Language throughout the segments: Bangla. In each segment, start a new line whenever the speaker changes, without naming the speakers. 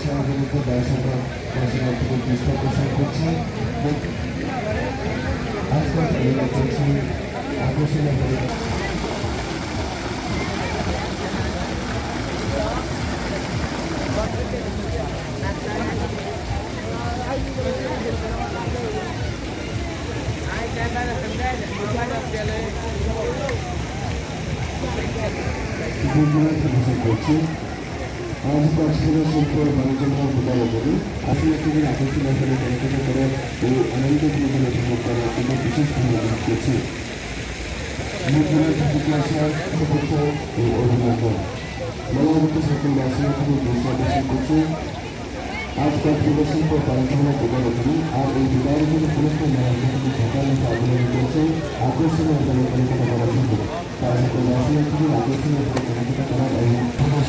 ব্যবসার বিরুদ্ধে ব্যবসাটা ব্যবসার থেকে দৃষ্টি আকর্ষণ করছে আকর্ষণীয় পরিবেশ গুণমানকে করছি আজ কক্সবাজার শিল্প ও বাণিজ্য মেলা মোতাবেক করি আসলে থেকে আকর্ষণ আসলে পরিচালনা করে ও আনন্দ বিনোদন উপভোগ করার জন্য করছি মুখমেলার প্রতি আসা শুভেচ্ছা ও অভিনন্দন মেলাভুক্ত সকল করছি করছে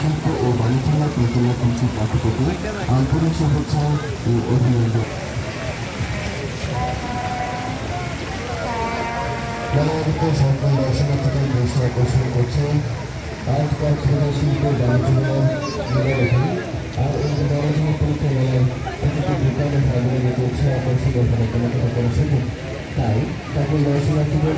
শিল্প ও বাণিজ্য মেলা পরিচালনা কমিটির পক্ষ থেকে আন্তরিক শুভেচ্ছা ও অভিনন্দন মেলাভুক্ত সকল দর্শনার্থীদের দৃষ্টি আকর্ষণ করছে আজ কক্সবাজার শিল্প বাণিজ্য আর এই বাণিজ্য পরীক্ষা মেলায় প্রতিটি দোকানে ভাগিয়ে চলছে আকর্ষণীয় ভাবে কেনাকাটা করার সুযোগ তাই সকল দর্শনার্থীদের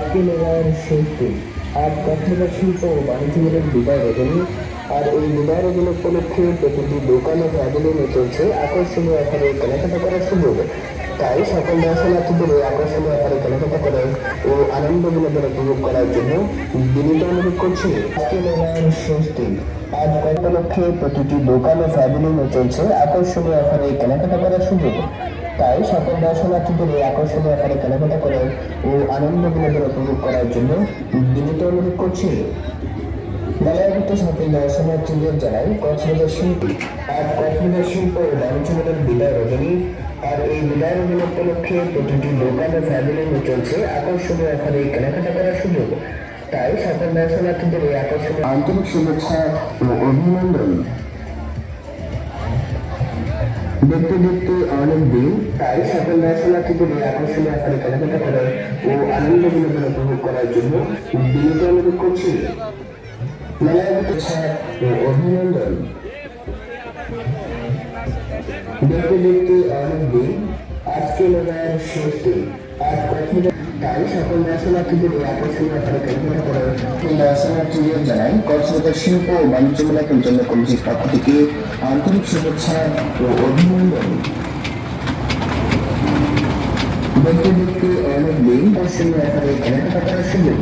আজকে মেলার দিন আজ কক্সবাজার শিল্প ও বাণিজ্য মেলার রজনী আর এই বিদায় রজনী উপলক্ষে প্রতিটি দোকানে প্যাভিলিয়নে চলছে আকর্ষণীয় আকারে কেনাকাটা করার সুযোগ। তাই সকল দর্শনার্থীদের এই আকর্ষণীয় আকারে কেনাকাটা করে ও আনন্দ বিনোদন উপভোগ করার জন্য বিনীত অনুরোধ করছি। আজকে মেলার দিন আজ কয়েক উপলক্ষে প্রতিটি দোকানে প্যাভিলিয়নে চলছে আকর্ষণীয় আকারে কেনাকাটা করার সুযোগ। তাই সকল দর্শনার্থীদের এই আকর্ষণীয় আকারে কেনাকাটা করে ও আনন্দ বিনোদন উপভোগ করার জন্য বিনীত অনুরোধ করছি। মেলায়ভুক্ত সকল দর্শনার্থীদের জানাই কক্সবাজার শিল্প আর কক্সবাজার শিল্প ও বাণিজ্য মেলার বিদায় রজনী। আর এই বিদায় রজনী উপলক্ষে প্রতিটি দোকান ও প্যাভিলিয়নে চলছে আকর্ষণীয় আকারে কেনাকাটা করার সুযোগ। তাই সকল দর্শনার্থীদের এই আকর্ষণীয় আন্তরিক শুভেচ্ছা ও অভিনন্দন। দেখতে দেখতে অনেক দিন তাই সকল দর্শনার্থীদের এখন আকর্ষণীয় আকারে কেনাকাটা করে ও আনন্দ বিনোদন উপভোগ করার জন্য বিনীত অনুরোধ করছি। মেলায় ও অভিনন্দন। দেখতে দেখতে অনেক দিন আজকে মেলার শেষ দিন আজ কক্সবাজার তাই সকল দর্শনার্থীদের এই আকর্ষণীয় আকারে কেনাকাটা করে দর্শনার্থীদের জানাই কক্সবাজার শিল্প ও বাণিজ্য মেলা পরিচালনা কমিটির পক্ষ থেকে আন্তরিক শুভেচ্ছা ও অভিনন্দন দেখতে দেখতে অনেক দিন আকর্ষণীয় আকারে কেনাকাটা করার সুযোগ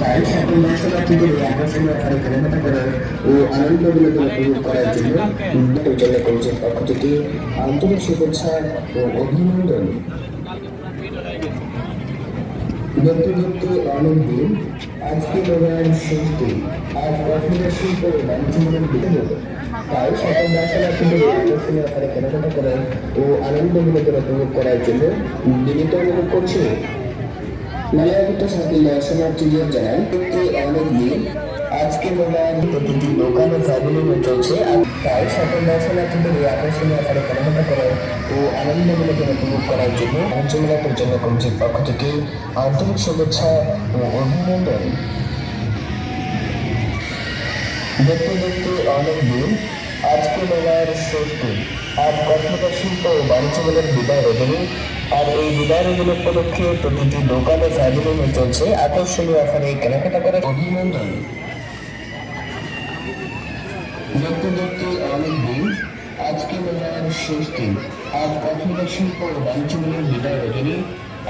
তাই সকল দর্শনার্থীদের আকর্ষণীয় আকারে কেনাকাটা করার ও আনন্দ বিনোদন উপভোগ আন্তরিক শুভেচ্ছা ও অভিনন্দন অনেক দিন আজকে শেষ দিন আজ কক্সবাজার শিল্প ও বাণিজ্য হলো। তাই সকল দর্শনার্থীদের এই আকর্ষণীয় আকারে কেনাকাটা করার ও আনন্দ উপভোগ করার জন্য বিনীত অনুরোধ করছি মেলায়ভিত সকল দর্শনার্থীদের দেখতে অনেক দিন আজকে মেলার প্রতিটি দোকান ও প্যাভিলিয়নে চলছে তাই সকল দর্শনার্থীদের এই আকর্ষণীয় আকারে কেনাকাটা করার ও আনন্দ বিনোদন উপভোগ করার জন্য মেলা পরিচালনা কমিটির পক্ষ থেকে আন্তরিক শুভেচ্ছা ও অভিনন্দন। দেখতে দেখতে অনেক দিন, আজকে মেলার দিন। আজ কক্সবাজার শিল্প ও বাণিজ্য মেলার বিদায় রজনী আর এই বিদায় রজনী উপলক্ষে প্রতিটি দোকানে প্যাভিলিয়নে চলছে আকর্ষণীয় আকারে কেনাকাটা করার অভিনন্দন। দেখতে আজকে মেলার শেষ দিন। কক্সবাজার শিল্প ও বাণিজ্য মেলার বিদায় রজনী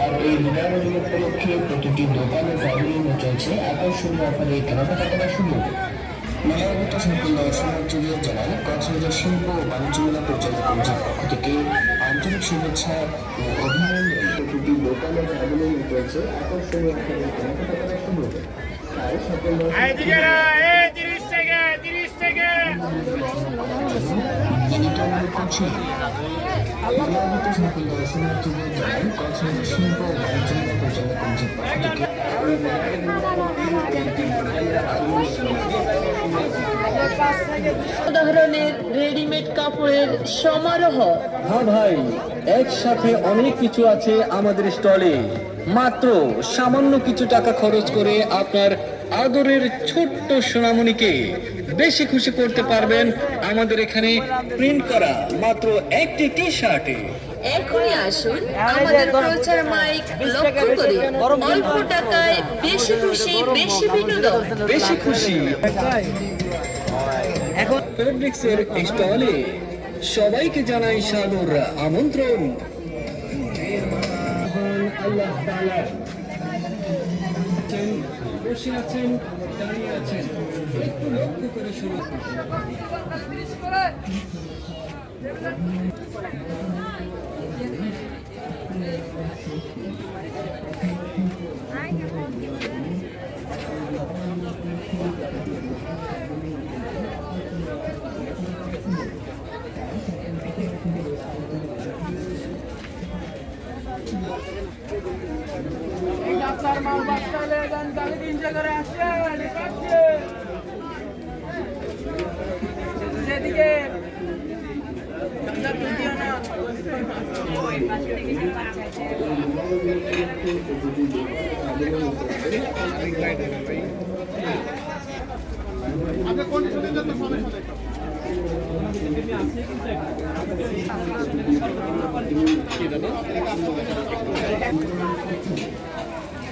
আর এই বিদায় রজনী উপলক্ষে প্রতিটি দোকানে প্যাভিলিয়নে চলছে আকর্ষণীয় আকারে কেনাকাটা করার সুযোগ মেলাভূত সকল দর্শনার্থীদের জানাই কক্সবাজার শিল্প ও বাণিজ্য মেলা পরিচালনা কমিটির পক্ষ থেকে শুভেচ্ছা ও অভিনন্দন। প্রতিটি দোকানে রয়েছে আকর্ষণীয় আকারে কেনাকাটা করার সুযোগ তাই সকল
ধরনের রেডিমেড কাপড়ের সমারোহ।
হ্যাঁ ভাই, একসাথে অনেক কিছু আছে আমাদের স্টলে। মাত্র সামান্য কিছু টাকা খরচ করে আপনার আদরের ছোট্ট সোনামণিকে বেশি খুশি করতে পারবেন আমাদের এখানে প্রিন্ট করা মাত্র একটি টি শার্টে
এখনই আসুন আমাদের প্রচার মাইক লক্ষ্য করে অল্প টাকায় বেশি খুশি বেশি বিনোদন।
বেশি খুশি। এখন ফেব্রিক্সের স্টলে সবাইকে জানাই সাদর আমন্ত্রণ। আল্লাহ তাআলা বসে আছেন দাঁড়িয়ে আছেন। একটু লক্ষ্য করে শুনুন
ডাক্তার গালি তিনশো করে আসছে আসছে সেদিকে না
আচ্ছা নেব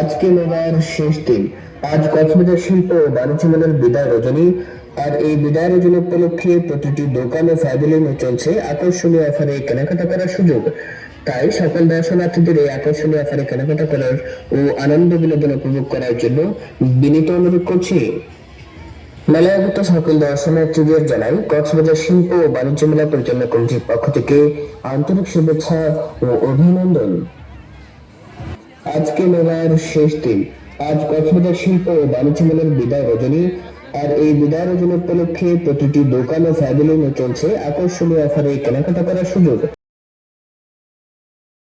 আজকে মেলার শেষ দিন। আজ কক্সবাজার শিল্প ও বাণিজ্য মেলার বিদায় রজনী। আজ এই বিদায় রজনী উপলক্ষে প্রতিটি দোকানে ও আর ফ্যামিলি চলছে আকর্ষণীয় অফারে কেনাকাটা করার সুযোগ। তাই সকল দর্শনার্থীদের এই আকর্ষণীয় অফারে কেনাকাটা করার ও আনন্দ বিনোদন উপভোগ করার জন্য বিনীত অনুরোধ করছি। মেলায় আগত সকল দর্শনার্থীদের জানাই, কক্সবাজার শিল্প ও বাণিজ্য মেলা পরিচালনা কমিটির পক্ষ থেকে আন্তরিক শুভেচ্ছা ও অভিনন্দন। আজকে মেলার শেষ দিন। আজ কক্সবাজার শিল্প ও বাণিজ্য মেলার বিদায় রজনী। আর এই বিদায় রজনী উপলক্ষে প্রতিটি দোকান ও ফ্যামিলি চলছে আকর্ষণীয় অফারে কেনাকাটা করার সুযোগ।